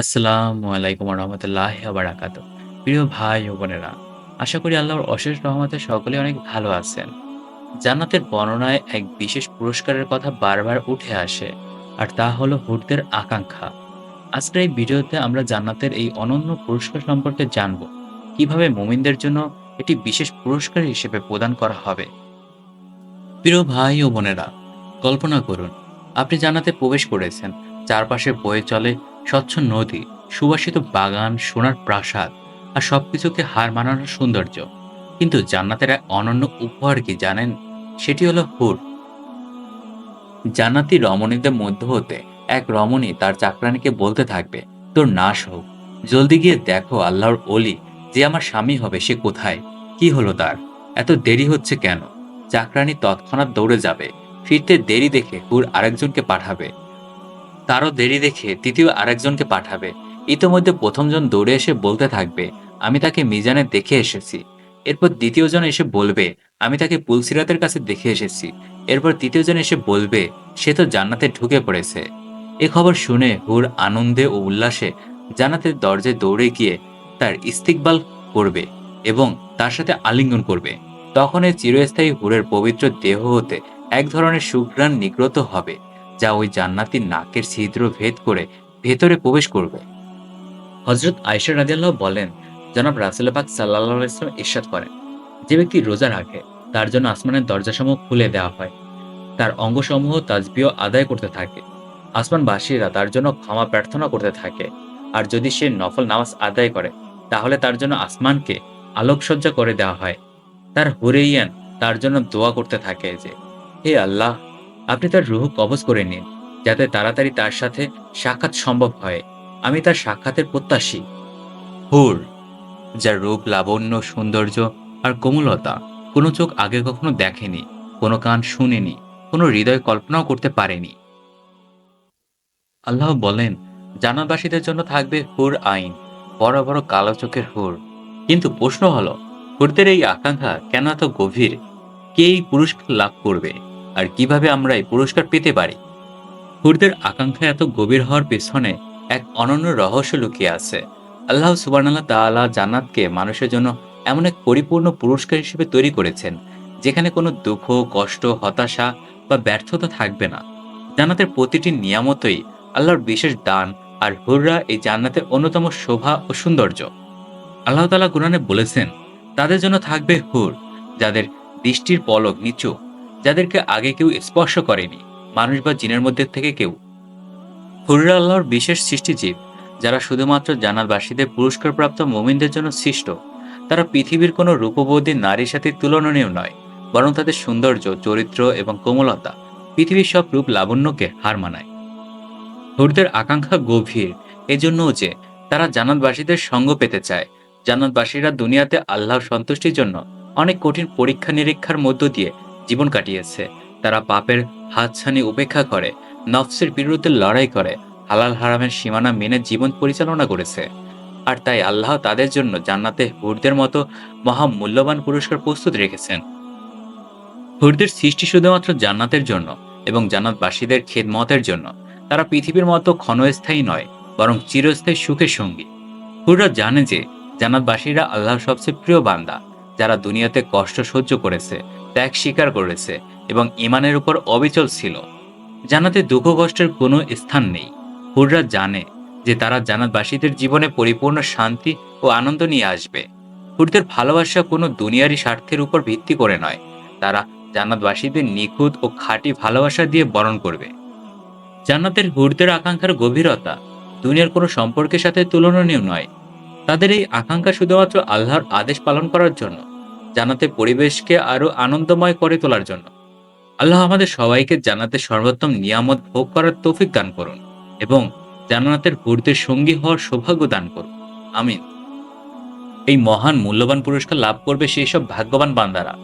আসসালামু আলাইকুম রহমতুল্লাহ বারাকাত প্রিয় ভাই ও বোনেরা, আশা করি আল্লাহর অশেষ রহমতে সকলে অনেক ভালো আছেন। জান্নাতের বর্ণনায় এক বিশেষ পুরস্কারের কথা বারবার উঠে আসে, আর তা হলো হুরদের আকাঙ্ক্ষা। আজকের এই ভিডিওতে আমরা জান্নাতের এই অনন্য পুরস্কার সম্পর্কে জানব, কীভাবে মোমিনদের জন্য এটি বিশেষ পুরস্কার হিসেবে প্রদান করা হবে। প্রিয় ভাই ও বোনেরা, কল্পনা করুন, আপনি জান্নাতে প্রবেশ করেছেন, চারপাশে বয়ে চলে স্বচ্ছ নদী, সুবাসিত বাগান, সোনার প্রাসাদ আর সবকিছুকে হার মানানোর সৌন্দর্য। কিন্তু জান্নাতের এক অনন্য উপহার কি জানেন? সেটি হলো হুর। জান্নাতি রমণীদের মধ্য হতে এক রমণী তার চাকরানিকে বলতে থাকবে, তোর নাশ হোক। জলদি গিয়ে দেখো আল্লাহর অলি যে আমার স্বামী হবে, সে কোথায়? কি হলো তার? এত দেরি হচ্ছে কেন? চাকরানি তৎক্ষণাৎ দৌড়ে যাবে। ফিরতে দেরি দেখে হুর আরেকজনকে পাঠাবে। তারও দেরি দেখে তৃতীয় আরেকজনকে পাঠাবে। ইতোমধ্যে প্রথমজন দৌড়ে এসে বলতে থাকবে, আমি তাকে মিজানে দেখে এসেছি। এরপর দ্বিতীয়জন এসে বলবে, আমি তাকে পুলসিরাতের কাছে দেখে এসেছি। এরপর তৃতীয়জন এসে বলবে, সে তো জান্নাতে ঢুকে পড়েছে। এ খবর শুনে হুর আনন্দে ও উল্লাসে জান্নাতের দরজায় দৌড়ে গিয়ে তার ইস্তিকবাল করবে এবং তার সাথে আলিঙ্গন করবে। তখন এই চিরস্থায়ী হুরের পবিত্র দেহ হতে এক ধরনের সুঘ্রাণ নিগ্রত হবে। যা ওই জান্নাতির নাকের ছিদ্র ভেদ করে ভেতরে প্রবেশ করবে। হজরত আয়সা রাজিয়াল্লাহ বলেন, জনাব রাসুল পাক সাল্লাহ ইসলাম ইরশাদ করেন। যে ব্যক্তি রোজা রাখে, তার জন্য আসমানের দরজাসমূহ খুলে দেওয়া হয়। তার অঙ্গসমূহ তাজবিও আদায় করতে থাকে। আসমানবাসীরা তার জন্য ক্ষমা প্রার্থনা করতে থাকে। আর যদি সে নফল নামাজ আদায় করে, তাহলে তার জন্য আসমানকে আলোকসজ্জা করে দেওয়া হয়। তার হুরেইয়ান তার জন্য দোয়া করতে থাকে যে, হে আল্লাহ আপনি তার রুহ কবজ করে নিন, যাতে তাড়াতাড়ি তার সাথে সাক্ষাৎ সম্ভব হয়। আমি তার সাক্ষাতের প্রত্যাশী। হুর যার রূপ, লাবণ্য, সৌন্দর্য আর কোমলতা কোনো চোখ আগে কখনো দেখেনি, কোনো কান শুনেনি, কোনো হৃদয় কল্পনাও করতে পারেনি। আল্লাহ বলেন জানাবাসীদের জন্য থাকবে হুর আইন, বড় বড় কালো চোখের হুর। কিন্তু প্রশ্ন হলো, হুরদের এই আকাঙ্ক্ষা কেন এত গভীর? কে এই পুরস্কার লাভ করবে? আর কীভাবে আমরা এই পুরস্কার পেতে পারি? হুরদের আকাঙ্ক্ষা এত গভীর হওয়ার পেছনে এক অনন্য রহস্য লুকিয়ে আছে। আল্লাহ সুবানাল্লাহ তাআলা জান্নাতকে মানুষের জন্য এমন এক পরিপূর্ণ পুরস্কার হিসেবে তৈরি করেছেন, যেখানে কোনো দুঃখ, কষ্ট, হতাশা বা ব্যর্থতা থাকবে না। জান্নাতের প্রতিটি নিয়ামতই আল্লাহর বিশেষ দান আর হুররা এই জান্নাতের অন্যতম শোভা ও সৌন্দর্য। আল্লাহ তালা কোরআনে বলেছেন, তাদের জন্য থাকবে হুর, যাদের দৃষ্টির পলক নিচু যাদেরকে আগে কেউ স্পর্শ করেনি, মানুষ বা জিনের মধ্যে থেকে কেউ। হুররা আল্লাহর বিশেষ সৃষ্টিজীব, যারা শুধুমাত্র জানালবাসীদের পুরস্কারপ্রাপ্ত মোমিনদের জন্য সৃষ্ট, তারা পৃথিবীর কোনো রূপবতী নারীর সাথে তুলনীয় নয়, বরং তাদের সৌন্দর্য, চরিত্র এবং কোমলতা পৃথিবীর সব রূপ লাবণ্যকে হার মানায়। হুরদের আকাঙ্ক্ষা গভীর, এজন্যও যে তারা জান্নাতবাসীদের সঙ্গ পেতে চায়। জান্নাতবাসীরা দুনিয়াতে আল্লাহর সন্তুষ্টির জন্য অনেক কঠিন পরীক্ষা নিরীক্ষার মধ্য দিয়ে জীবন কাটিয়েছে। তারা পাপের হাতছানি উপেক্ষা করে, নফসের বিরুদ্ধে লড়াই করে, হালাল হারামের সীমানা মেনে জীবন পরিচালনা করেছে। আর তাই আল্লাহ তাদের জন্য জান্নাতে হুরদের মতো মহা মূল্যবান পুরস্কার প্রস্তুত রেখেছেন। হুরদের সৃষ্টি শুধুমাত্র জান্নাতের জন্য এবং জান্নাতবাসীদের খেদমতের জন্য। তারা পৃথিবীর মতো ক্ষণস্থায়ী নয়, বরং চিরস্থায়ী সুখের সঙ্গী। হুররা জানে যে জান্নাতবাসীরা আল্লাহর সবচেয়ে প্রিয় বান্দা, যারা দুনিয়াতে কষ্ট সহ্য করেছে ত্যাগ স্বীকার করেছে এবং ইমানের উপর অবিচল ছিল। জানাতে দুঃখ কষ্টের কোনো স্থান নেই। হুররা জানে যে তারা জানাতবাসীদের জীবনে পরিপূর্ণ শান্তি ও আনন্দ নিয়ে আসবে। হুরদের ভালোবাসা কোনো দুনিয়ারি স্বার্থের উপর ভিত্তি করে নয়। তারা জান্নাতবাসীদের নিখুঁত ও খাঁটি ভালোবাসা দিয়ে বরণ করবে। জান্নাতের হুরদের আকাঙ্ক্ষার গভীরতা দুনিয়ার কোনো সম্পর্কের সাথে তুলনীয় নয়। তাদের এই আকাঙ্ক্ষা শুধুমাত্র আল্লাহর আদেশ পালন করার জন্য। জানাতে পরিবেশকে আরও আনন্দময় করে তোলার জন্য। আল্লাহ আমাদের সবাইকে জানাতে সর্বোত্তম নিয়ামত ভোগ করার তৌফিক দান করুন এবং জান্নাতের হুরদের সঙ্গী হওয়ার সৌভাগ্য দান করুন। আমিন। এই মহান মূল্যবান পুরস্কার লাভ করবে সেই সব ভাগ্যবান বান্দারা,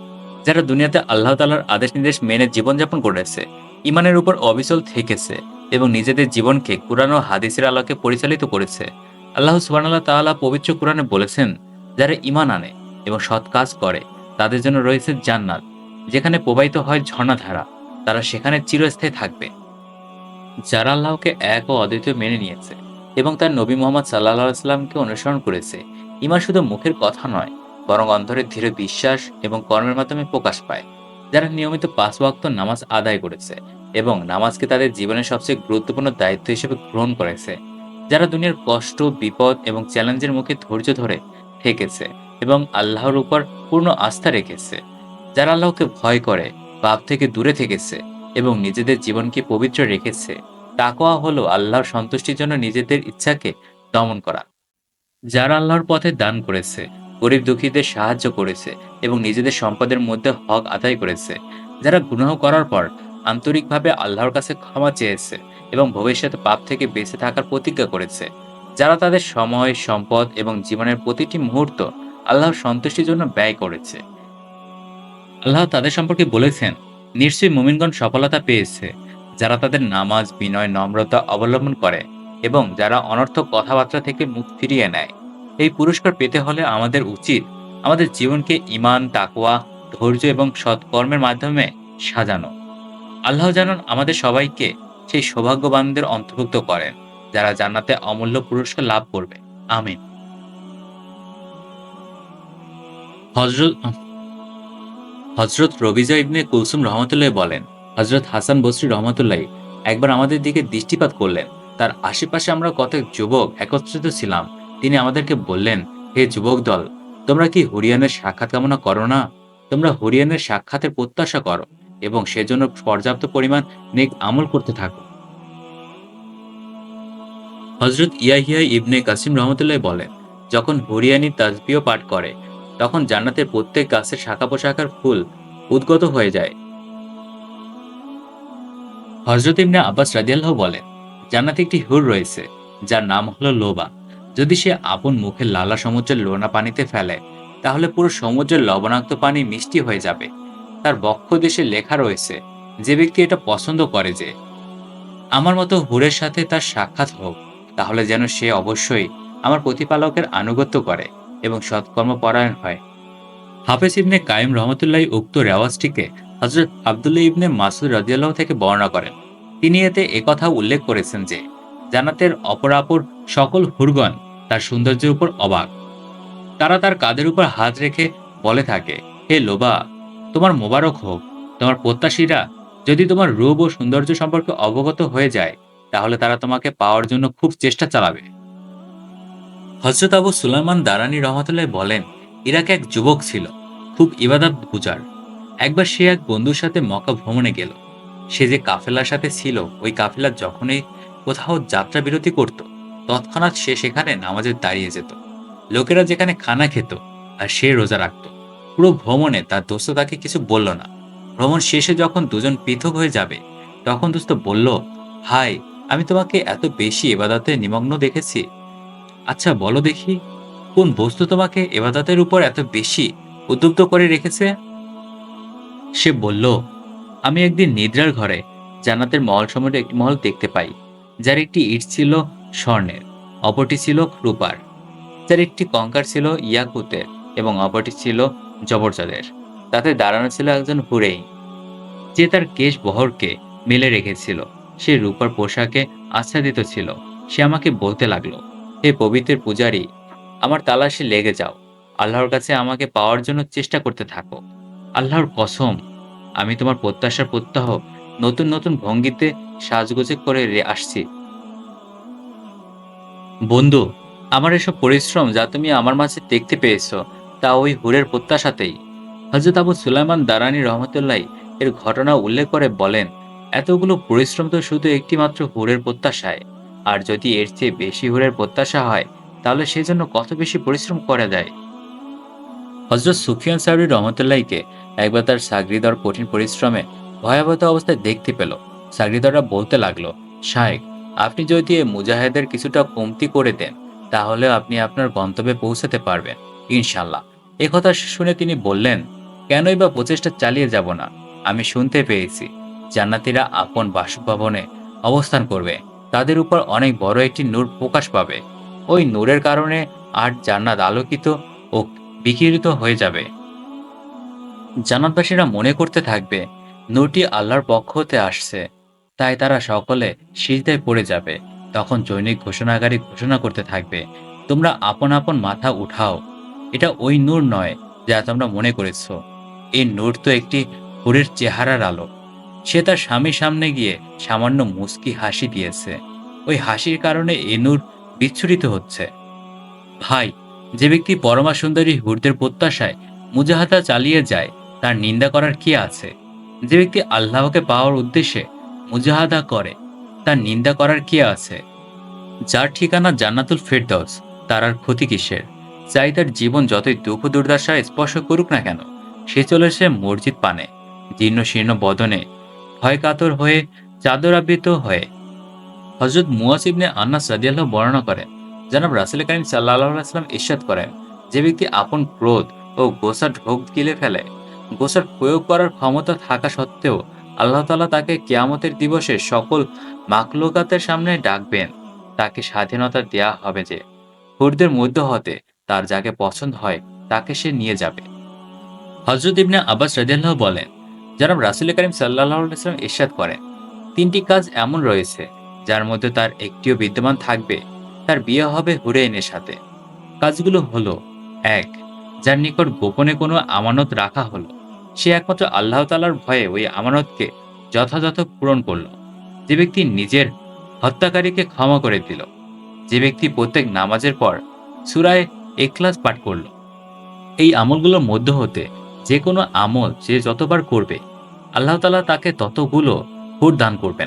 যারা দুনিয়াতে আল্লাহ তালার আদেশ নির্দেশ মেনে জীবনযাপন করেছে ইমানের উপর অবিচল থেকেছে এবং নিজেদের জীবনকে কোরআন ও হাদিসের আলোকে পরিচালিত করেছে। আল্লাহ সুবহানাল্লাহ তাআলা পবিত্র কোরআনে বলেছেন, যারা ইমান আনে এবং সৎ কাজ করে, তাদের জন্য রয়েছে জান্নাত, যেখানে প্রবাহিত হয় ঝর্ণাধারা, তারা সেখানে চিরস্থায়ী থাকবে। যারা আল্লাহকে এক ও অদ্বিতীয় মেনে নিয়েছে এবং তার নবী মোহাম্মদ সাল্লাহ সাল্লামকে অনুসরণ করেছে ইমান শুধু মুখের কথা নয়, বরং অন্তরের ধীরে বিশ্বাস এবং কর্মের মাধ্যমে প্রকাশ পায়, যারা নিয়মিত পাঁচ ওয়াক্ত নামাজ আদায় করেছে এবং নামাজকে তাদের জীবনের সবচেয়ে গুরুত্বপূর্ণ দায়িত্ব হিসেবে গ্রহণ করেছে, যারা দুনিয়ার কষ্ট, বিপদ এবং চ্যালেঞ্জের মুখে ধৈর্য ধরে থেকেছে। এবং আল্লাহর উপর পূর্ণ আস্থা রেখেছে, যারা আল্লাহকে ভয় করে, পাপ থেকে দূরে থেকেছে এবং নিজেদের জীবনকে পবিত্র রেখেছে। তাকোয়া হলো আল্লাহর সন্তুষ্টির জন্য নিজেদের ইচ্ছাকে দমন করা, যারা আল্লাহর পথে দান করেছে, গরিব দুঃখীদের সাহায্য করেছে এবং নিজেদের সম্পদের মধ্যে হক আদায় করেছে, যারা গুনাহ করার পর আন্তরিকভাবে আল্লাহর কাছে ক্ষমা চেয়েছে এবং ভবিষ্যতে পাপ থেকে বেঁচে থাকার প্রতিজ্ঞা করেছে, যারা তাদের সময়, সম্পদ এবং জীবনের প্রতিটি মুহূর্ত আল্লাহর সন্তুষ্টির জন্য ব্যয় করেছে। আল্লাহ তাদের সম্পর্কে বলেছেন, নিশ্চয়ই মুমিনগণ সফলতা পেয়েছে, যারা তাদের নামাজ, বিনয়, নম্রতা অবলম্বন করে এবং যারা অনর্থক কথাবার্তা থেকে মুখ ফিরিয়ে নেয়। এই পুরস্কার পেতে হলে আমাদের উচিত আমাদের জীবনকে ইমান তাকওয়া, ধৈর্য এবং সৎকর্মের মাধ্যমে সাজানো। আল্লাহ জানান আমাদের সবাইকে সেই সৌভাগ্যবানদের অন্তর্ভুক্ত করেন, যারা জান্নাতে অমূল্য পুরস্কার লাভ করবে। আমিন। হজরত হজরত রবিজা ইবনে কুলসুম রহমতুল্লাহ বলেন, হজরত হাসান বসরি রহমতুল্লাহ একবার আমাদের দিকে দৃষ্টিপাত করলেন। তার আশেপাশে আমরা কতক যুবক একত্রিত ছিলাম। তিনি আমাদেরকে বললেন, হে যুবক দল, তোমরা কি হরিয়ানের সাক্ষাৎ কামনা করো না? তোমরা হরিয়ানের সাক্ষাতের প্রত্যাশা করো এবং সেজন্য পর্যাপ্ত পরিমাণ নেক আমল করতে থাকো। হজরত ইয়াহিয়া ইবনে কাসিম রহমতুল্লাহ বলেন, যখন হরিয়ানি তাজবিও পাঠ করে তখন জান্নাতের প্রত্যেক গাছের শাখা পোশাখার ফুল উদ্গত হয়ে যায়। হজরত ইবনে আব্বাস রাদিয়াল্লাহ বলেন, জান্নাতে একটি হুর রয়েছে, যার নাম হলো লোবা। যদি সে আপন মুখের লালা সমুদ্রের লোনা পানিতে ফেলে, তাহলে পুরো সমুদ্রের লবণাক্ত পানি মিষ্টি হয়ে যাবে। তার বক্ষ দেশে লেখা রয়েছে, যে ব্যক্তি এটা পছন্দ করে যে, আমার মতো হুরের সাথে তার সাক্ষাৎ হোক, তাহলে যেন সে অবশ্যই আমার প্রতিপালকের আনুগত্য করে। এবং সৎকর্ম পরায়ণ হয়। হাফেজ ইবনে কায়েম রহমতুল্লাহ উক্ত রেওয়াজটিকে হজরত আবদুল্লাহ ইবনে মাসুদ রাজিয়াল্লাহ থেকে বর্ণনা করেন। তিনি এতে একথা উল্লেখ করেছেন যে জানাতের অপরাপর সকল হুরগণ তার সৌন্দর্যের উপর অবাক। তারা তার কাদের উপর হাত রেখে বলে থাকে, হে লোবা, তোমার মোবারক হোক, তোমার প্রত্যাশীরা যদি তোমার রূপ ও সৌন্দর্য সম্পর্কে অবগত হয়ে যায়, তাহলে তারা তোমাকে পাওয়ার জন্য খুব চেষ্টা চালাবে। হজরত আবু সুলাইমান দারানি রহমতুল্লাহ বলেন, ইরাকে এক যুবক ছিল, খুব ইবাদত গুজার। একবার সে এক বন্ধুর সাথে মক্কা ভ্রমণে গেল। সে যে কাফেলার সাথে ছিল, ওই কাফেলার যখনই কোথাও যাত্রা বিরতি করত, তৎক্ষণাৎ সে সেখানে নামাজে দাঁড়িয়ে যেত। লোকেরা যেখানে খানা খেত আর সে রোজা রাখত। পুরো ভ্রমণে তার দোস্ত তাকে কিছু বলল না। ভ্রমণ শেষে যখন দুজন পৃথক হয়ে যাবে, তখন দোস্ত বলল হাই আমি তোমাকে এত বেশি এবাদাতে নিমগ্ন দেখেছি। আচ্ছা বলো দেখি, কোন বস্তু তোমাকে এবাদাতের উপর এত বেশি উদ্বুদ্ধ করে রেখেছে? সে বলল, আমি একদিন নিদ্রার ঘরে জান্নাতের মহল সমূহের একটি মহল দেখতে পাই, যার একটি ইট ছিল স্বর্ণের, অপরটি ছিল রূপার, যার একটি কঙ্কার ছিল ইয়াকুতের এবং অপরটি ছিল জবরজাদের, তাতে দাঁড়ানো ছিল একজন হুরেই, যে তার কেশ বহরকে মেলে রেখেছিল, সে রূপার পোশাকে আচ্ছাদিত ছিল, সে আমাকে বলতে লাগল হে পবিত্রের পূজারী, আমার তালাশে লেগে যাও। আল্লাহর কাছে আমাকে পাওয়ার জন্য চেষ্টা করতে থাকো। আল্লাহর কসম, আমি তোমার প্রত্যাশার প্রত্যাহ নতুন নতুন ভঙ্গিতে সাজগোজে করে আসছি। বন্ধু, আমার এসব পরিশ্রম যা তুমি আমার মাঝে দেখতে পেয়েছ, তা ওই হুরের প্রত্যাশাতেই। হজরত আবু সুলাইমান দারানি রহমতুল্লাহ এর ঘটনা উল্লেখ করে বলেন, এতগুলো পরিশ্রম তো শুধু একটি মাত্র হুরের প্রত্যাশায়। আর যদি এর চেয়ে বেশি হুরের প্রত্যাশা হয়, তাহলে সেজন্য কত বেশি পরিশ্রম করা যায় হজরত সুফিয়ান সাহরি রহমতুল্লাহকে একবার তার সাগরিদর কঠিন পরিশ্রমে ভয়াবহ অবস্থায় দেখতে পেল। সাগরিদররা বলতে লাগল, শায়েক, আপনি যদি এ মুজাহেদের কিছুটা কমতি করে দেন, তাহলে আপনি আপনার গন্তব্যে পৌঁছাতে পারবেন ইনশাল্লাহ কথা শুনে তিনি বললেন, কেনই বা প্রচেষ্টা চালিয়ে যাব না। আমি শুনতে পেয়েছি, জান্নাতিরা আপন বাসভবনে অবস্থান করবে। তাদের উপর অনেক বড় একটি নূর প্রকাশ পাবে। ওই নূরের কারণে আর জান্নাত আলোকিত ও বিকিরিত হয়ে যাবে। জান্নাতবাসীরা মনে করতে থাকবে, নূরটি আল্লাহর পক্ষ হতে আসছে। তাই তারা সকলে সিজদায় পড়ে যাবে। তখন জৈনিক ঘোষণাগারী ঘোষণা করতে থাকবে, তোমরা আপন আপন মাথা উঠাও। এটা ওই নূর নয় যা তোমরা মনে করেছ। এই নূর তো একটি হুরের চেহারার আলো। সে তার স্বামীর সামনে গিয়ে সামান্য মুস্কি হাসি দিয়েছে। ওই হাসির কারণে এনুর বিচ্ছুরিত হচ্ছে। ভাই, যে ব্যক্তি পরমা সুন্দরী হুরদের প্রত্যাশায় মুজাহাদা চালিয়ে যায়, তার নিন্দা করার কি আছে? যে ব্যক্তি আল্লাহকে পাওয়ার উদ্দেশ্যে মুজাহাদা করে, তার নিন্দা করার কি আছে? যার ঠিকানা জান্নাতুল ফেরদৌস তার আর ক্ষতি কিসের? চাই তার জীবন যতই দুঃখ দুর্দশায় স্পর্শ করুক না কেন, সে চলেছে মসজিদ পানে জীর্ণ শীর্ণ বদনে ভয় কাতর হয়ে চাদর আবৃত হয়ে হজরত মুয়াসিবনে আন্নাস রাদিয়াল্লাহ বর্ণনা করেন, জনাব রাসুল করিম সাল্লাহ আসলাম ইস্বাদ করেন, যে ব্যক্তি আপন ক্রোধ ও গোসা ঢোক গিলে ফেলে। গোসার প্রয়োগ করার ক্ষমতা থাকা সত্ত্বেও আল্লাহ তালা তাকে কিয়ামতের দিবসে সকল মাকলুকাতের সামনে ডাকবেন। তাকে স্বাধীনতা দেয়া হবে যে হুরদের মধ্য হতে তার যাকে পছন্দ হয় তাকে সে নিয়ে যাবে। হজরত ইবনে আব্বাস রাজিয়াল্লাহ বলেন জনাব রাসুল করিম সাল্লাহ ইসলাম ইস্বাদ করেন, তিনটি কাজ এমন রয়েছে, যার মধ্যে তার একটিও বিদ্যমান থাকবে, তার বিয়ে হবে হুরেইনের সাথে। কাজগুলো হলো, এক, যার নিকট গোপনে কোনো আমানত রাখা হলো, সে একমাত্র আল্লাহ তালার ভয়ে ওই আমানতকে যথাযথ পূরণ করল। যে ব্যক্তি নিজের হত্যাকারীকে ক্ষমা করে দিল, যে ব্যক্তি প্রত্যেক নামাজের পর সুরায় এক্লাস পাঠ করল। এই আমলগুলোর মধ্য হতে যে কোনো আমল যে যতবার করবে আল্লাহ তালা তাকে ততগুলো হুর দান করবেন।